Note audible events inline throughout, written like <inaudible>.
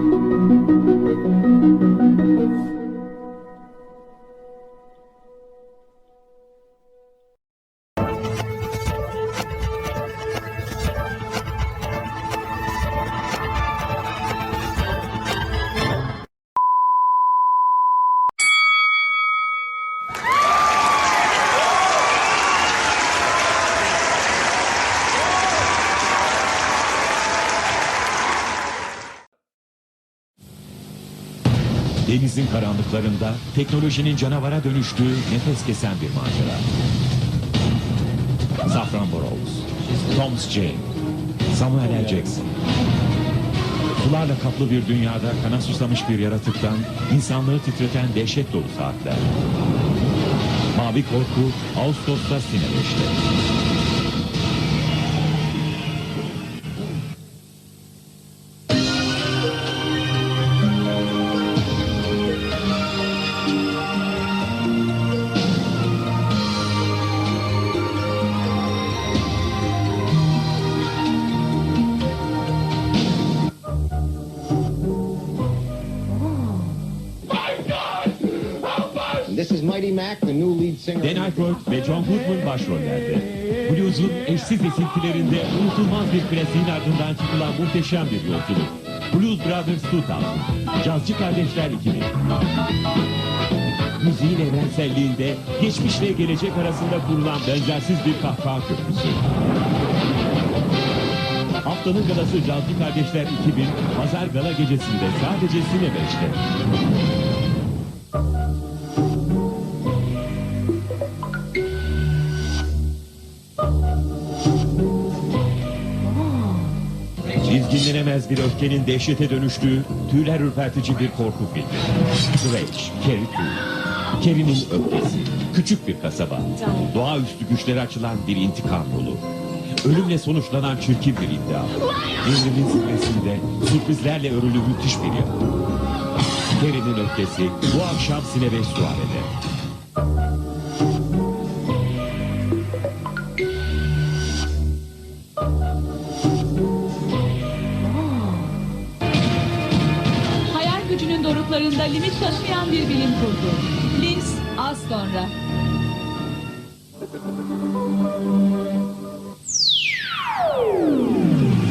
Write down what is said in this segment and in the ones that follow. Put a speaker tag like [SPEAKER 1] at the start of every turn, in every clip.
[SPEAKER 1] Thank you. Denizin karanlıklarında teknolojinin canavara dönüştüğü nefes kesen bir macera. Safran Burrows, Thomas Jane, Samuel L. Jackson. Sularla kaplı bir dünyada kana susamış bir yaratıktan insanlığı titreten dehşet dolu saatler. Mavi Korku Ağustos'ta Sinebeş'te.
[SPEAKER 2] This is Mighty Mac, the new lead singer.
[SPEAKER 1] Dan Aykroyd ve John Goodman başrollerde. Blues'un eşsiz esintilerinde unutulmaz bir klasiğin ardından çıkılan muhteşem bir yolculuk. Blues Brothers 2000, Cazcı Kardeşler 2000. Müziğin evrenselliğinde geçmişle gelecek arasında kurulan benzersiz bir kahkaha köprüsü. Haftanın galası Cazcı Kardeşler 2000, Pazar Gala Gecesi'nde sadece Sine 5'te. İzginlenemez bir öfkenin dehşete dönüştüğü tüyler ürpertici bir korku filmi. Rage, Carrie Two. Carrie'nin öfkesi. Küçük bir kasaba. Doğaüstü güçlere açılan bir intikam yolu. Ölümle sonuçlanan çirkin bir iddia. Devrimin zirvesinde sürprizlerle örülü müthiş bir yapı. Carrie'nin öfkesi bu akşam Sine 5 Suare'de.
[SPEAKER 3] Doruklarında limit taşıyan bir bilim kurgu. Linz az sonra.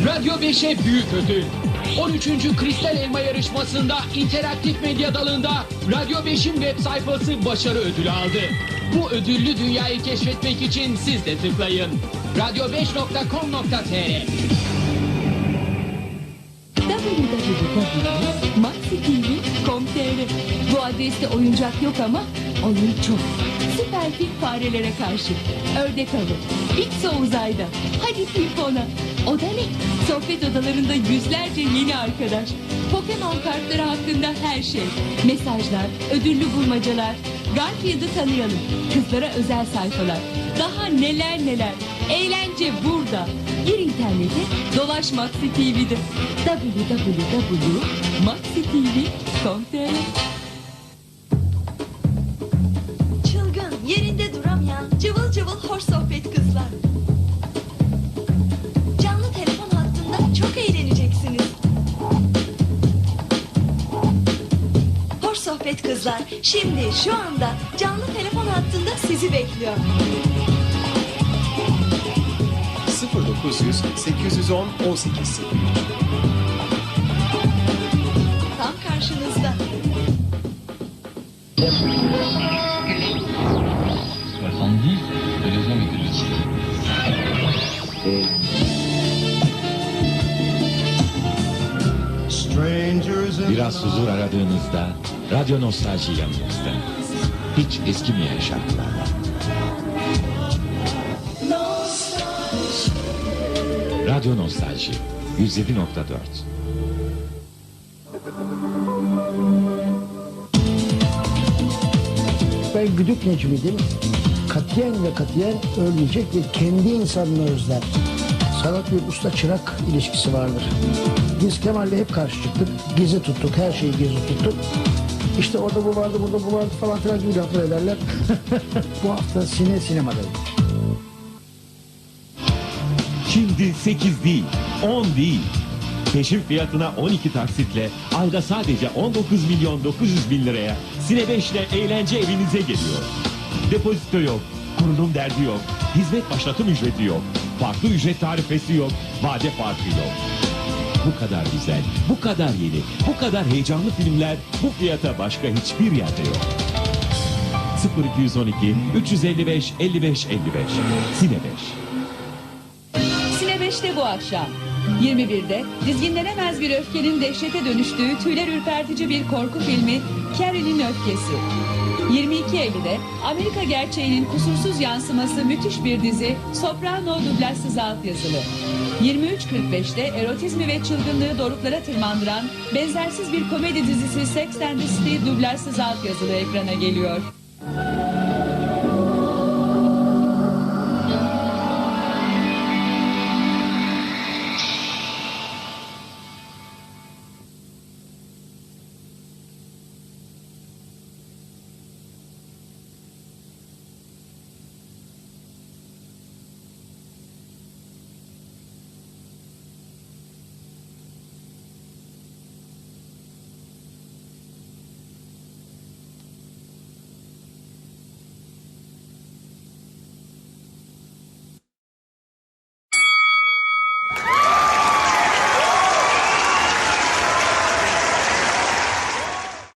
[SPEAKER 4] Radyo 5'e büyük ödül. 13. Kristal Elma yarışmasında interaktif medya dalında Radyo 5'in web sayfası başarı ödülü aldı. Bu ödüllü dünyayı keşfetmek için siz de tıklayın. radyo5.com.tr
[SPEAKER 3] www.maxitv.com.tr Bu adreste oyuncak yok ama oyun çok. Süper fil farelere karşı. Ördek avı. Pixo uzayda. Hadi pimpona. O da ne? Sohbet odalarında yüzlerce yeni arkadaş. Pokemon kartları hakkında her şey. Mesajlar, ödüllü bulmacalar. Garfield'ı tanıyalım. Kızlara özel sayfalar. Daha neler neler. Eğlence burada. Gir internete, dolaş Maxi TV'de. www.maxitv.com.tr
[SPEAKER 5] çok eğleneceksiniz. Hoş sohbet kızlar, şimdi şu anda canlı telefon hattında sizi bekliyor.
[SPEAKER 6] 0900 810 18
[SPEAKER 5] Tam karşınızda.
[SPEAKER 1] Biraz huzur aradığınızda Radyo Nostalji yanınızda. Hiç eskimeyen şarkılarla. Radyo Nostalji 107.4
[SPEAKER 7] Ben güdük Necmi'dim. Katiyen ve katiyen ölmeyecek ve kendi insanını özler. Sanat bir usta çırak ilişkisi vardır. Biz Kemal'le hep karşı çıktık. Gezi tuttuk, her şeyi gezi tuttuk. İşte orada bu vardı, burada bu vardı falan filan gibi laflar ederler. <laughs> bu hafta sine sinemadayım.
[SPEAKER 1] Şimdi 8 değil 10 değil Peşin fiyatına 12 taksitle ayda sadece 19 milyon 900 bin liraya Sine 5 ile eğlence evinize geliyor. Depozito yok, kurulum derdi yok, hizmet başlatım ücreti yok, farklı ücret tarifesi yok, vade farkı yok. Bu kadar güzel, bu kadar yeni, bu kadar heyecanlı filmler bu fiyata başka hiçbir yerde yok. 0212 355 55 55 Sine 5
[SPEAKER 8] Sine 5'te bu akşam. 21'de dizginlenemez bir öfkenin dehşete dönüştüğü tüyler ürpertici bir korku filmi Carrie'nin Öfkesi. 22.50'de Amerika gerçeğinin kusursuz yansıması müthiş bir dizi Soprano dublajsız altyazılı. 23.45'te erotizmi ve çılgınlığı doruklara tırmandıran benzersiz bir komedi dizisi Sex and the City dublajsız altyazılı ekrana geliyor.